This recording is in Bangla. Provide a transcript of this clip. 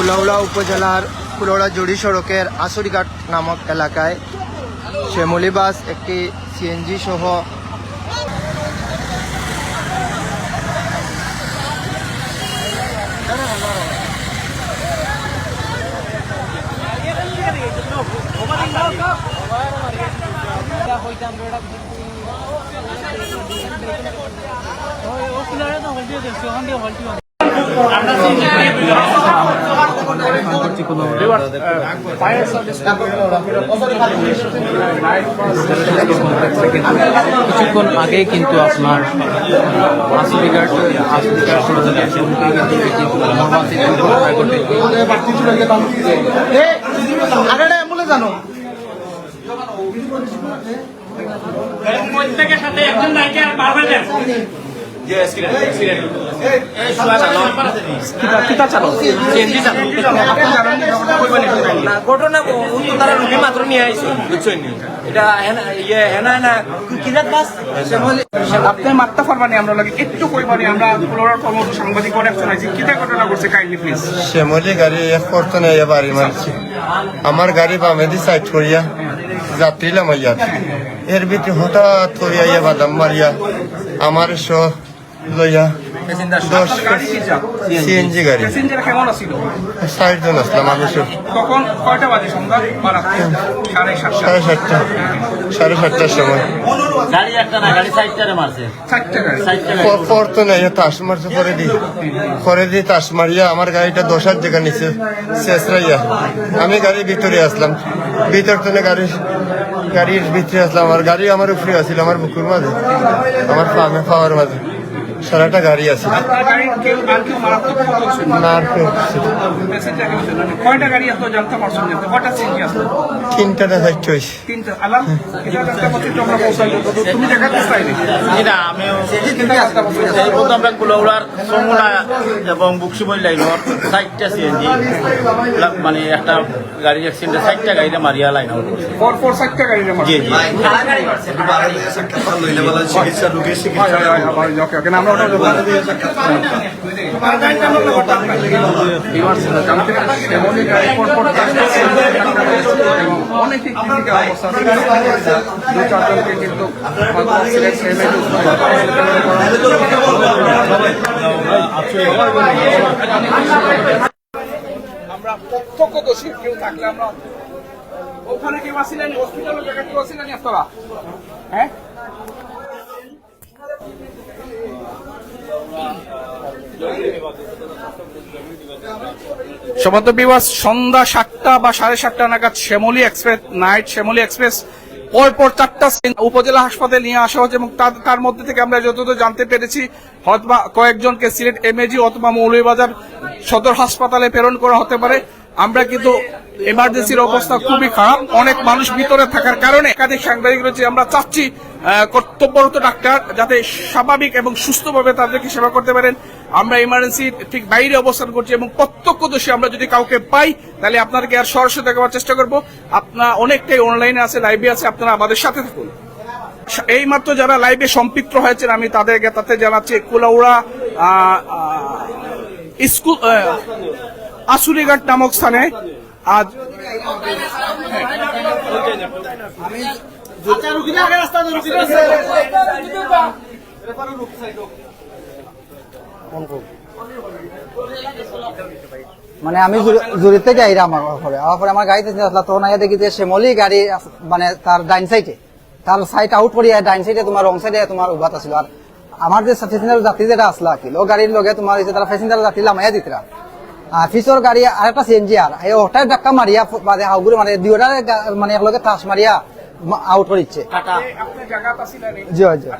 কুলাউড়া উপজেলার কুলাউড়া জুড়ি সড়কের আসুরিঘাট নামক এলাকায় শ্যামলী বাস একটি সিএনজি সহ কিছুক্ষণ আগেই কিন্তু আপনার সড়কে কিন্তু মর্মান্তিক দুর্ঘটনা ঘটে প্রত্যেকের সাথে একজন নায়িকা আর বারবার আপনি মাত্রা পারবানি আমরা লাগে একটু কইবানি আমরা ফ্লোরার সাংবাদিক কিতা ঘটনা করছে কাইন্ডলি প্লিজ শ্যামলী গাড়ি এক করতো আমার গাড়ি বামেদি সাইড করিয়া যাত্রীলাম ইয়ার এর ভিতরে হঠাৎ করিয়া ইয়ে বাদাম মারিয়া। আমার স সিএনজি গাড়ি ষাট জন আসলাম মানুষের। তখন কয়টা বাজে সন্ধ্যা? সাড়ে সাতটা। সাড়ে সাতটার সময়। গাড়ি একটা না গাড়ি সাইডটারে মারছে। চারটা গাড়ি। প- পড়তো না ইয়ে তাস মারছে পরে দি। পরে দি তাস মারিয়া আমার গাড়িটা দশার জায়গা নিচে শেষরাইয়া আমি গাড়ির ভিতরে আসলাম। ভিতর তো না গাড়ি গাড়ির ভিতরে আসলাম। আমার গাড়ি আমার উপরে আসছিল আমার বুকুর মাঝে। আমার ফার্মে পাওয়ার মাঝে। সারাটা গাড়ি আছে। তিনটা না চারটে হয়েছে। আমরা কুলাউড়ার সমুনা এবং বুকসুবই লাইনের সাইডটা সিএনজি। মানে একটা গাড়ি অ্যাক্সিডেন্টে সাইডটা গাড়িটা মারিয়া লাইন চারটা জি জি। ওকে ওকে। আমরা অনেক ক্রিটিক্যাল অবস্থা। দু চারজনকে কিন্তু আমরা প্রত্যক্ষদর্শী কেউ থাকলে আমরা ওখানে কেউ আসিলেন হসপিটালের জায়গায় কেউ আসিলেন আপনারা? হ্যাঁ? বিবাস সন্ধ্যা সাতটা বা সাড়ে সাতটা নাগাদ Shyamoli express, night Shyamoli express, পরপর চারটা উপজেলা হাসপাতালে নিয়ে আসা হচ্ছে এবং তার- মধ্যে থেকে আমরা যতদূর জানতে পেরেছি, হয়তোবা কয়েকজনকে সিলেট এমএজি অথবা মৌলভীবাজার সদর হাসপাতালে প্রেরণ করা হতে পারে। আমরা কিন্তু এমার্জেন্সির অবস্থা খুবই খারাপ। অনেক মানুষ ভিতরে থাকার কারণে একাধিক সাংবাদিক রয়েছে, আমরা চাচ্ছি কর্তব্যরত ডাক্তার যাতে স্বাভাবিক এবং সুস্থভাবে তাদেরকে সেবা করতে পারেন। আমরা ইমার্জেন্সি ঠিক বাইরে অবস্থান করছি এবং প্রত্যক্ষদর্শী আমরা যদি কাউকে পাই, তাহলে আপনাদেরকে আর সরাসরি দেখাবার চেষ্টা করব। আপনার অনেকটাই অনলাইনে আছে লাইভে আছে, আপনারা আমাদের সাথে থাকুন। এই মাত্র যারা লাইভে সম্পৃক্ত হয়েছেন, আমি তাদেরকে তাতে জানাচ্ছি, কুলাউড়া স্কুল আসুরিঘাট নামক স্থানে আজ মানে আমি জুড়ি থেকে আইরা আমার ঘরে। আমার আমার গাড়িতে আসলাম তখন আইয়া দেখি যে শ্যামলি গাড়ি মানে তার ডাইন সাইডে। তার সাইড আউট করিয়া ডাইন সাইডে তোমার রং সাইডে তোমার উভাত আছিল। আর আমার যে প্যাসেঞ্জার যাত্রী যেটা আসলা কি ও গাড়ির লগে তোমার তারা প্যাসেঞ্জার যাত্রী লামাইয়া দিতরা। আর পিছর গাড়ি আর একটা সিএনজি আর ওটাই ধাক্কা মারিয়া মানে হাউগুড়ি মানে দুইটা মানে একলগে তাস মারিয়া আউট করে দিচ্ছে। জি জি।